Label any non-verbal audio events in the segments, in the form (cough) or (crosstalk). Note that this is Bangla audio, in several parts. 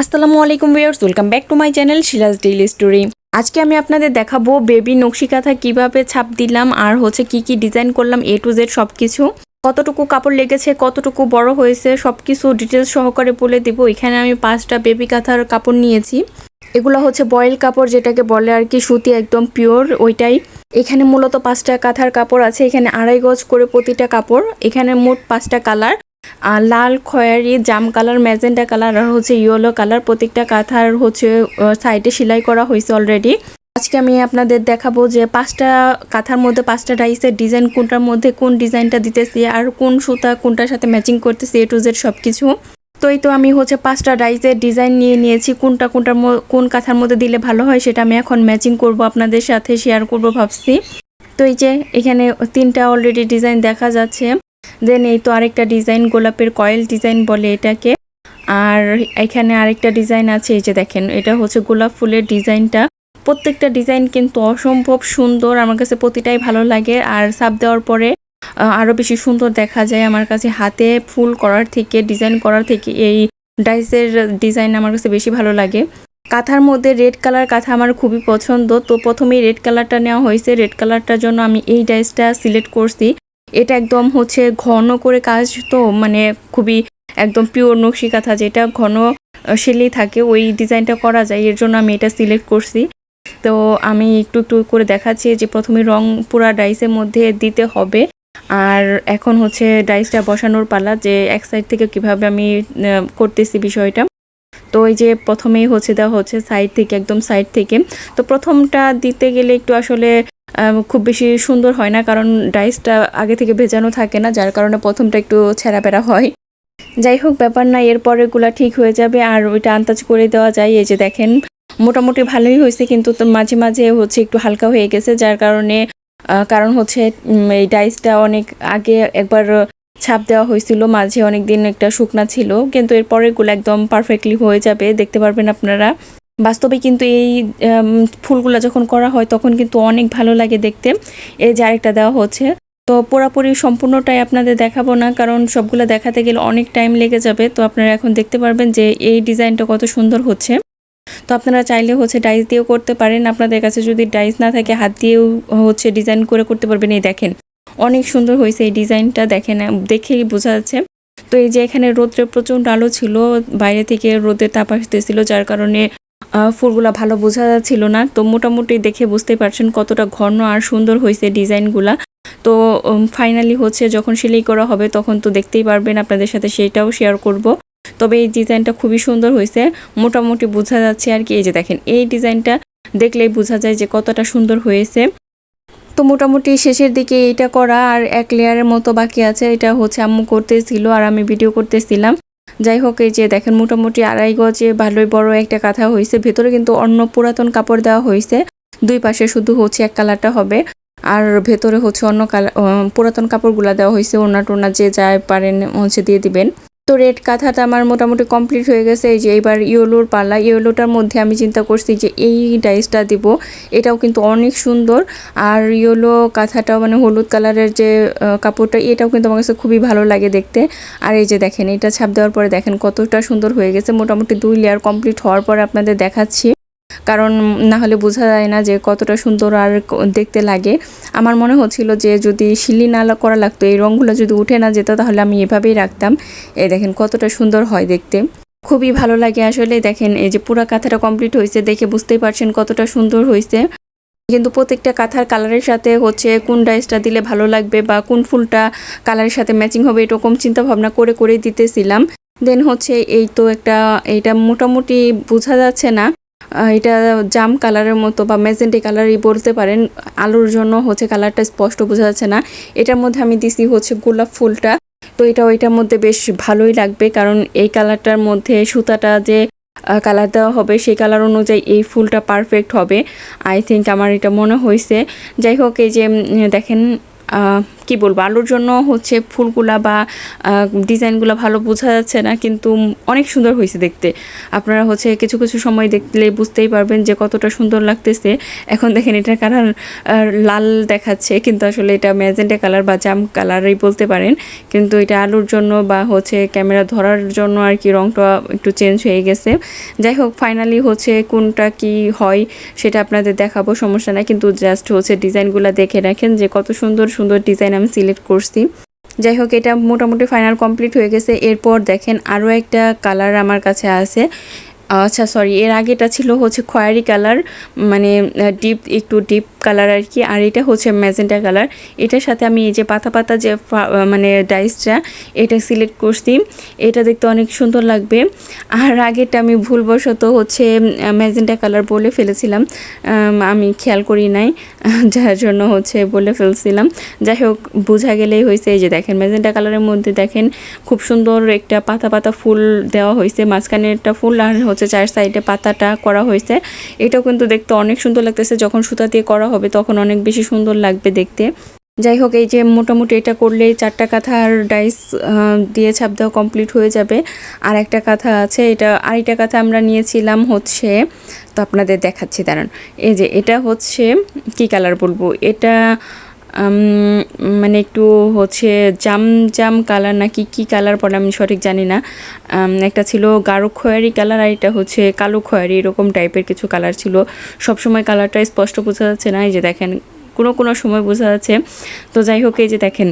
আসসালামু আলাইকুম viewers, welcome back to my channel Shila's daily story. আজকে আমি আপনাদের দেখাবো বেবি নকশি কাঁথা কীভাবে ছাপ দিলাম আর হচ্ছে কি কি ডিজাইন করলাম এ টু জেড সব কিছু কতটুকু কাপড় লেগেছে, কতটুকু বড় হয়েছে সব কিছু ডিটেলস সহকারে বলে দিব। এখানে আমি পাঁচটা বেবি কাঁথার কাপড় নিয়েছি। এগুলো হচ্ছে বয়েল কাপড়, যেটাকে বলে আর কি সুতি একদম পিওর ওইটাই। এখানে মূলত পাঁচটা কাঁথার কাপড় আছে, এখানে আড়াই গজ করে প্রতিটা কাপড়। এখানে মোট পাঁচটা কালার। লাল খয়েরি, জাম কালার, ম্যাজেন্টা কালার আর হচ্ছে ইয়েলো কালার প্রত্যেকটা কাঁথার হচ্ছে সাইডে সেলাই করা হয়েছে অলরেডি আজকে আমি আপনাদের দেখাবো যে পাঁচটা কাঁথার মধ্যে পাঁচটা ডাইসের ডিজাইন কোনটার মধ্যে কোন ডিজাইনটা দিতেছি আর কোন সুতা কোনটার সাথে ম্যাচিং করতেছি এ টু জেড সব কিছু তো এই তো আমি হচ্ছে পাঁচটা ডাইসের ডিজাইন নিয়ে নিয়েছি, কোনটা কোনটার কোন কাঁথার মধ্যে দিলে ভালো হয় সেটা আমি এখন ম্যাচিং করব আপনাদের সাথে শেয়ার করব ভাবছি। তো এই যে এখানে তিনটা অলরেডি ডিজাইন দেখা যাচ্ছে। দেন এই তো আরেকটা ডিজাইন গোলাপের কয়েল ডিজাইন বলে এটাকে। আর এখানে আরেকটা ডিজাইন আছে, এই যে দেখেন, এটা হচ্ছে গোলাপ ফুলের ডিজাইনটা প্রত্যেকটা ডিজাইন কিন্তু অসম্ভব সুন্দর, আমার কাছে প্রতিটাই ভালো লাগে। আর সাপ দেওয়ার পরে আরও বেশি সুন্দর দেখা যায় আমার কাছে হাতে ফুল করার থেকে ডিজাইন করার থেকে। এই ডাইসের ডিজাইন আমার কাছে বেশি ভালো লাগে। কাঁথার মধ্যে রেড কালার কাঁথা আমার খুবই পছন্দ। তো প্রথমেই রেড কালারটা নেওয়া হয়েছে। রেড কালারটার জন্য আমি এই ডাইসটা সিলেক্ট করছি। এটা একদম হচ্ছে ঘন করে কাজ তো মানে খুবই একদম পিওর নকশি কাঁথা যেটা ঘন সেলাই থাকে, ওই ডিজাইনটা করা যায়, এর জন্য আমি এটা সিলেক্ট করছি। তো আমি একটু একটু করে দেখাচ্ছি যে প্রথমে রং পুরা ডাইসের মধ্যে দিতে হবে। আর এখন হচ্ছে ডাইসটা বসানোর পালা যে এক সাইড থেকে কীভাবে আমি করতেছি বিষয়টা। তো এই যে প্রথমেই হচ্ছে দেওয়া হচ্ছে সাইড থেকে, একদম সাইড থেকে। তো প্রথমটা দিতে গেলে একটু আসলে খুব বেশি সুন্দর হয় না, কারণ ডাইসটা আগে থেকে ভেজানো থাকে না, যার কারণে প্রথমটা একটু ছেঁড়াপেড়া হয়। যাই হোক, ব্যাপার না, এরপরে গুলা ঠিক হয়ে যাবে আর ওইটা আন্দাজ করে দেওয়া যায়। এই যে দেখেন, মোটামুটি ভালোই হয়েছে, কিন্তু মাঝে মাঝে হচ্ছে একটু হালকা হয়ে গেছে, যার কারণে কারণ হচ্ছে এই ডাইসটা অনেক আগে একবার ছাপ দেওয়া হয়েছিল, মাঝে অনেক দিন একটা শুকনা ছিল, কিন্তু এর পরেরগুলো একদম পারফেক্টলি হয়ে যাবে, দেখতে পারবেন আপনারা। বাস্তবে কিন্তু এই ফুলগুলো যখন করা হয় তখন কিন্তু অনেক ভালো লাগে দেখতে। এই যে আরেকটা দেওয়া হচ্ছে। তো পুরোপুরি সম্পূর্ণটাই আপনাদের দেখাবো না, কারণ সবগুলো দেখাতে গেলে অনেক টাইম লেগে যাবে। তো আপনারা এখন দেখতে পারবেন যে এই ডিজাইনটা কত সুন্দর হচ্ছে। তো আপনারা চাইলে হচ্ছে ডাইস দিয়েও করতে পারেন। আপনাদের কাছে যদি ডাইস না থাকে, হাত দিয়েও হচ্ছে ডিজাইন করে করতে পারবেন। এই দেখেন, অনেক সুন্দর হয়েছে এই ডিজাইনটা। দেখেন, দেখেই বোঝা যাচ্ছে। তো এই যে এখানে রোদ্রের প্রচণ্ড আলো ছিল, বাইরে থেকে রোদের তাপ আসতেছিল, যার কারণে ফুলগুলা ভালো বোঝা যাচ্ছিল না। তো মোটামুটি দেখে বুঝতে পারছেন কতটা ঘন আর সুন্দর হয়েছে ডিজাইনগুলা। তো ফাইনালি হচ্ছে যখন সেলাই করা হবে তখন তো দেখতেই পারবেন আপনাদের সাথে সেটাও শেয়ার করব। তবে এই ডিজাইনটা খুবই সুন্দর হয়েছে। মোটামুটি বোঝা যাচ্ছে আর কি, এই যে দেখেন, এই ডিজাইনটা দেখলেই বোঝা যায় যে কতটা সুন্দর হয়েছে। তো মোটামুটি শেষের দিকে এটা করা আর এক লেয়ারের মতো বাকি আছে। এটা হচ্ছে আম্মু করতেছিল আর আমি ভিডিও করতেছিলাম। যাই হোক, এই যে দেখেন, মোটামুটি আড়াই গজে ভালোই বড় একটা কাঁথা হয়েছে। ভেতরে কিন্তু অন্য পুরাতন কাপড় দেওয়া হয়েছে। দুই পাশে শুধু হচ্ছে এক কালারটা হবে। আর ভেতরে হচ্ছে অন্য কালার পুরাতন কাপড়গুলা দেওয়া হয়েছে। ওনা টোনা যে যায় পারেন হচ্ছে দিয়ে দিবেন। তো রেড কাঁথাটা আমার মোটামুটি কমপ্লিট হয়ে গেছে। এই যে এবার ইয়েলোর পাল্লা ইয়েলোটার মধ্যে আমি চিন্তা করছি যে এই ডাইসটা দিব। এটাও কিন্তু অনেক সুন্দর। আর ইয়েলো কাঁথাটাও মানে হলুদ কালারের যে কাপড়টা, এটাও কিন্তু আমার কাছে খুবই ভালো লাগে দেখতে। আর এই যে দেখেন, এটা ছাপ দেওয়ার পরে দেখেন কতটা সুন্দর হয়ে গেছে। মোটামুটি দুই লেয়ার কমপ্লিট হওয়ার পরে আপনাদের দেখাচ্ছি। কারণ না হলে বোঝা যায় না যে কতটা সুন্দর আর দেখতে লাগে। আমার মনে হচ্ছিল যে যদি শিলি না করা লাগতো, এই রঙগুলো যদি উঠে না যেত, তাহলে আমি এভাবেই রাখতাম। এই দেখেন কতটা সুন্দর হয় দেখতে। খুবই ভালো লাগে আসলে। দেখেন এই যে পুরো কাঁথাটা কমপ্লিট হয়েছে, দেখে বুঝতেই পারছেন কতটা সুন্দর হয়েছে। কিন্তু প্রত্যেকটা কাঁথার কালারের সাথে হচ্ছে কোন ডাইসটা দিলে ভালো লাগবে বা কোন ফুলটা কালারের সাথে ম্যাচিং হবে, এরকম চিন্তা ভাবনা করে করে দিতেছিলাম। দেন হচ্ছে এই তো একটা, এইটা মোটামুটি বোঝা যাচ্ছে না। এটা জাম কালারের মতো বা ম্যাজেন্টি কালারই বলতে পারেন। আলোর জন্য হচ্ছে কালারটা স্পষ্ট বোঝা যাচ্ছে না। এটার মধ্যে আমি দিছি হচ্ছে গোলাপ ফুলটা। তো এটা ওইটার মধ্যে বেশ ভালোই লাগবে কারণ এই কালারটার মধ্যে সুতাটা যে কালার দেওয়া হবে সেই কালার অনুযায়ী এই ফুলটা পারফেক্ট হবে। আই থিঙ্ক আমার এটা মনে হয়েছে যাই হোক, এই যে দেখেন কি বলব, আলুর জন্য হচ্ছে ফুলগুলা বা ডিজাইনগুলো ভালো বোঝা যাচ্ছে না, কিন্তু অনেক সুন্দর হয়েছে দেখতে। আপনারা হচ্ছে কিছু কিছু সময় দেখলে বুঝতেই পারবেন যে কতটা সুন্দর লাগতেছে। এখন দেখেন এটা কালার লাল দেখাচ্ছে, কিন্তু আসলে এটা ম্যাজেন্টা কালার বা জাম কালারই বলতে পারেন। কিন্তু এটা আলুর জন্য বা হচ্ছে ক্যামেরা ধরার জন্য আর কি রংটা একটু চেঞ্জ হয়ে গেছে। যাই হোক, ফাইনালি হচ্ছে কোনটা কি হয় সেটা আপনাদের দেখাবো, সমস্যা নাই। কিন্তু জাস্ট হচ্ছে ডিজাইনগুলো দেখে রাখেন যে কত সুন্দর সুন্দর ডিজাইন আমি সিলেক্ট করছি। যাই হোক, এটা মোটামুটি ফাইনাল কমপ্লিট হয়ে গেছে। এরপর দেখেন আরও একটা কালার আমার কাছে আছে। আচ্ছা সরি এর আগেটা ছিল হচ্ছে খয়েরি কালার মানে ডিপ একটু ডিপ কালার আর কি আর এটা হচ্ছে ম্যাজেন্টা কালার এটার সাথে আমি এই যে পাতা পাতা যে মানে ডাইসটা এটা সিলেক্ট করছি। এটা দেখতে অনেক সুন্দর লাগবে। আর আগেরটা আমি ভুলবশত হচ্ছে ম্যাজেন্টা কালার বলে ফেলেছিলাম। আমি খেয়াল করি নাই, (laughs) যার জন্য হচ্ছে বলে ফেলছিলাম। যাই হোক, বোঝা গেলেই হয়েছে, এই যে দেখেন ম্যাজেন্টা কালারের মধ্যে দেখেন, খুব সুন্দর একটা পাতা পাতা ফুল দেওয়া হয়েছে। মাঝখানে একটা ফুল আর হচ্ছে চার সাইডে পাতাটা করা হয়েছে। এটাও কিন্তু দেখতে অনেক সুন্দর লাগতেছে। যখন সুতা দিয়ে করা হবে তখন অনেক বেশি সুন্দর লাগবে দেখতে। যাই হোক, এই যে মোটামুটি এটা করলেই চারটা কাঁথার ডাইস দিয়ে ছাপ দেওয়া কমপ্লিট হয়ে যাবে। আর একটা কাঁথা আছে, এটা আরেকটা কাঁথা আমরা নিয়েছিলাম হচ্ছে, তো আপনাদের দেখাচ্ছি, দাঁড়ান। এই যে এটা হচ্ছে, কি কালার বলব? এটা মানে একটু হচ্ছে জাম জাম কালার না কি কালার পরে আমি সঠিক জানি না। একটা ছিল গাঢ় খয়েরি কালার আর এটা হচ্ছে কালো খয়েরি, এরকম টাইপের কিছু কালার ছিল। সবসময় কালারটা স্পষ্ট বোঝা যাচ্ছে না। এই যে দেখেন কোনো কোনো সময় বোঝা যাচ্ছে। তো যাই হোক, এই যে দেখেন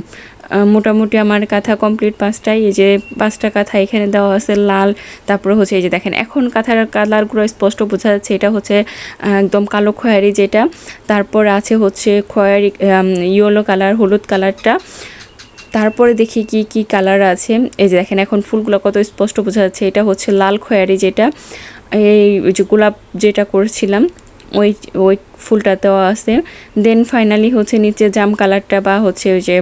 মোটামুটি আমার কাঁথা কমপ্লিট পাঁচটাই। এই যে পাঁচটা কাঁথা এখানে দেওয়া আছে লাল, তারপরে হচ্ছে এই যে দেখেন, এখন কাঁথার কালারগুলো স্পষ্ট বোঝা যাচ্ছে। এটা হচ্ছে একদম কালো খয়েরি যেটা। তারপর আছে হচ্ছে খয়েরি ইয়েলো কালার হলুদ কালারটা তারপরে দেখি কি কি কালার আছে। এই যে দেখেন, এখন ফুলগুলো কত স্পষ্ট বোঝা যাচ্ছে। এটা হচ্ছে লাল খয়েরি যেটা। এই যে গোলাপ যেটা করেছিলাম, ওই ওই ফুলটা দেওয়া আছে। দেন ফাইনালি হচ্ছে নিচে জাম কালারটা বা হচ্ছে ওই যে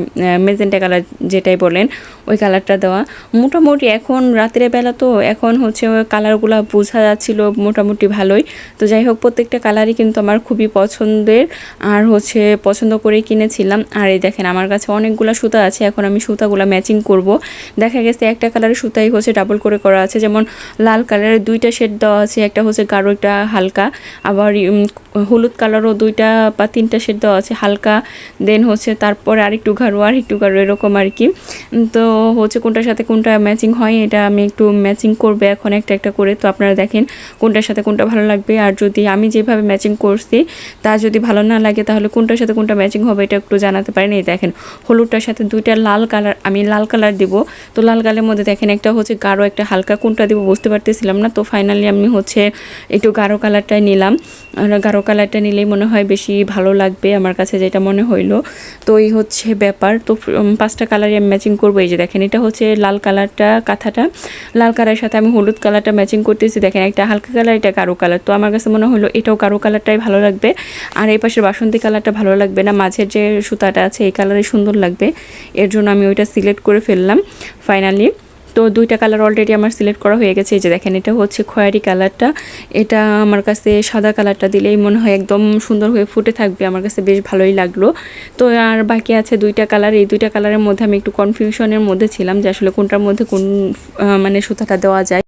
মেজেন্টা কালার যেটাই বলেন, ওই কালারটা দেওয়া। মোটামুটি এখন রাতের বেলা তো এখন হচ্ছে ওই কালারগুলো বোঝা যাচ্ছিল মোটামুটি ভালোই। তো যাই হোক, প্রত্যেকটা কালারই কিন্তু আমার খুবই পছন্দের আর হচ্ছে পছন্দ করে কিনেছিলাম। আর এই দেখেন, আমার কাছে অনেকগুলো সুতা আছে, এখন আমি সুতাগুলো ম্যাচিং করব। দেখা গেছে একটা কালারের সুতাই হচ্ছে ডাবল করে করা আছে, যেমন লাল কালারের দুইটা শেড দেওয়া আছে, একটা হচ্ছে গাঢ়, একটা হালকা। আবার হলুদ কালারও দুইটা বা তিনটা শেড দেওয়া আছে, হালকা দেন হচ্ছে তারপরে আরেকটু গাঢ় আর একটু গাঢ় এরকম আর কি। তো হচ্ছে কোনটার সাথে কোনটা ম্যাচিং হয়, এটা আমি একটু ম্যাচিং করবে এখন একটা একটা করে। তো আপনারা দেখেন কোনটার সাথে কোনটা ভালো লাগবে। আর যদি আমি যেভাবে ম্যাচিং করছি, তা যদি ভালো না লাগে, তাহলে কোনটার সাথে কোনটা ম্যাচিং হবে, এটা একটু জানাতে পারেন। এই দেখেন, হলুদটার সাথে দুইটা লাল কালার, আমি লাল কালার দিব। তো লাল কালারের মধ্যে দেখেন একটা হচ্ছে গাঢ়, একটা হালকা, কোনটা দিব বুঝতে পারতেছিলাম না। তো ফাইনালি আমি হচ্ছে একটু গাঢ় কালারটাই নিলাম। গাঢ় কালারটা নিলেই মনে হয় বেশি ভালো লাগবে আমার কাছে যেটা মনে হইল। তো এই হচ্ছে ব্যাপার। তো পাঁচটা কালারই আমি ম্যাচিং করব। এই যে দেখেন, এটা হচ্ছে লাল কালারটা কাঁথাটা। লাল কালারের সাথে আমি হলুদ কালারটা ম্যাচিং করতেছি। দেখেন, একটা হালকা কালার এটা কারও কালার তো আমার কাছে মনে হলো এটাও কারও কালারটাই ভালো লাগবে। আর এই পাশের বাসন্তী কালারটা ভালো লাগবে না। মাঝের যে সুতাটা আছে, এই কালারে সুন্দর লাগবে। এর জন্য আমি ওইটা সিলেক্ট করে ফেললাম ফাইনালি তো দুইটা কালার অলরেডি আমার সিলেক্ট করা হয়ে গেছে। এই যে দেখেন, এটা হচ্ছে খয়েরি কালারটা এটা আমার কাছে সাদা কালারটা দিলেই মনে হয় একদম সুন্দর হয়ে ফুটে থাকবে। আমার কাছে বেশ ভালোই লাগল। তো আর বাকি আছে দুইটা কালার এই দুইটা কালারের মধ্যে আমি একটু কনফিউশনের মধ্যে ছিলাম যে আসলে কোনটার মধ্যে কোন মানে সুতাটা দেওয়া যায়।